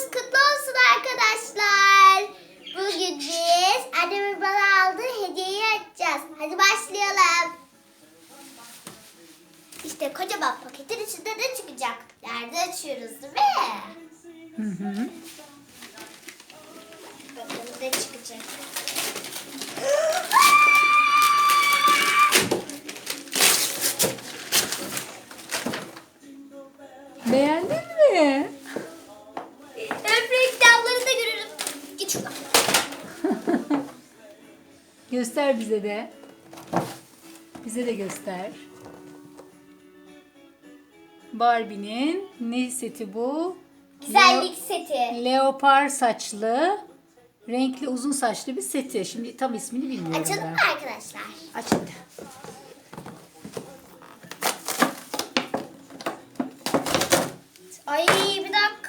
gününüz kutlu olsun arkadaşlar. Bugün biz annemin bana aldığı hediyeyi açacağız. Hadi başlayalım. İşte kocaman paketin içinde ne çıkacak? Nerede açıyoruz değil mi? Hı hı. Bakalım ne çıkacak. Beğendin mi? Şuradan. Göster bize de. Bize de göster. Barbie'nin ne seti bu? Güzellik seti. Leopar saçlı, renkli uzun saçlı bir seti. Şimdi tam ismini bilmiyorum Açalım ben. mı arkadaşlar? Aç hadi. Ay bir dakika